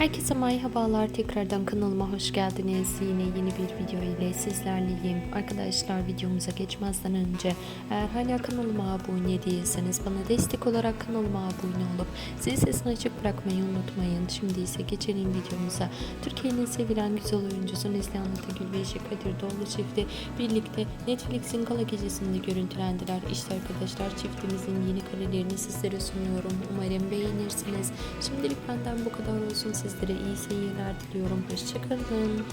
Herkese merhabalar. Tekrardan kanalıma hoş geldiniz. Yine yeni bir video ile sizlerleyim. Arkadaşlar videomuza geçmezden önce eğer hala kanalıma abone değilseniz bana destek olarak kanalıma abone olup zil sesini açık bırakmayı unutmayın. Şimdi ise geçelim videomuza. Türkiye'nin sevilen güzel oyuncusu Neslihan Atagül ve Işık Kadirdoğlu çifti birlikte Netflix'in gala gecesinde görüntülendiler. İşte arkadaşlar çiftimizin yeni karelerini sizlere sunuyorum. Umarım beğenirsiniz. Şimdilik benden bu kadar olsun. Sizlere iyi seyirler diliyorum. Hoşçakalın.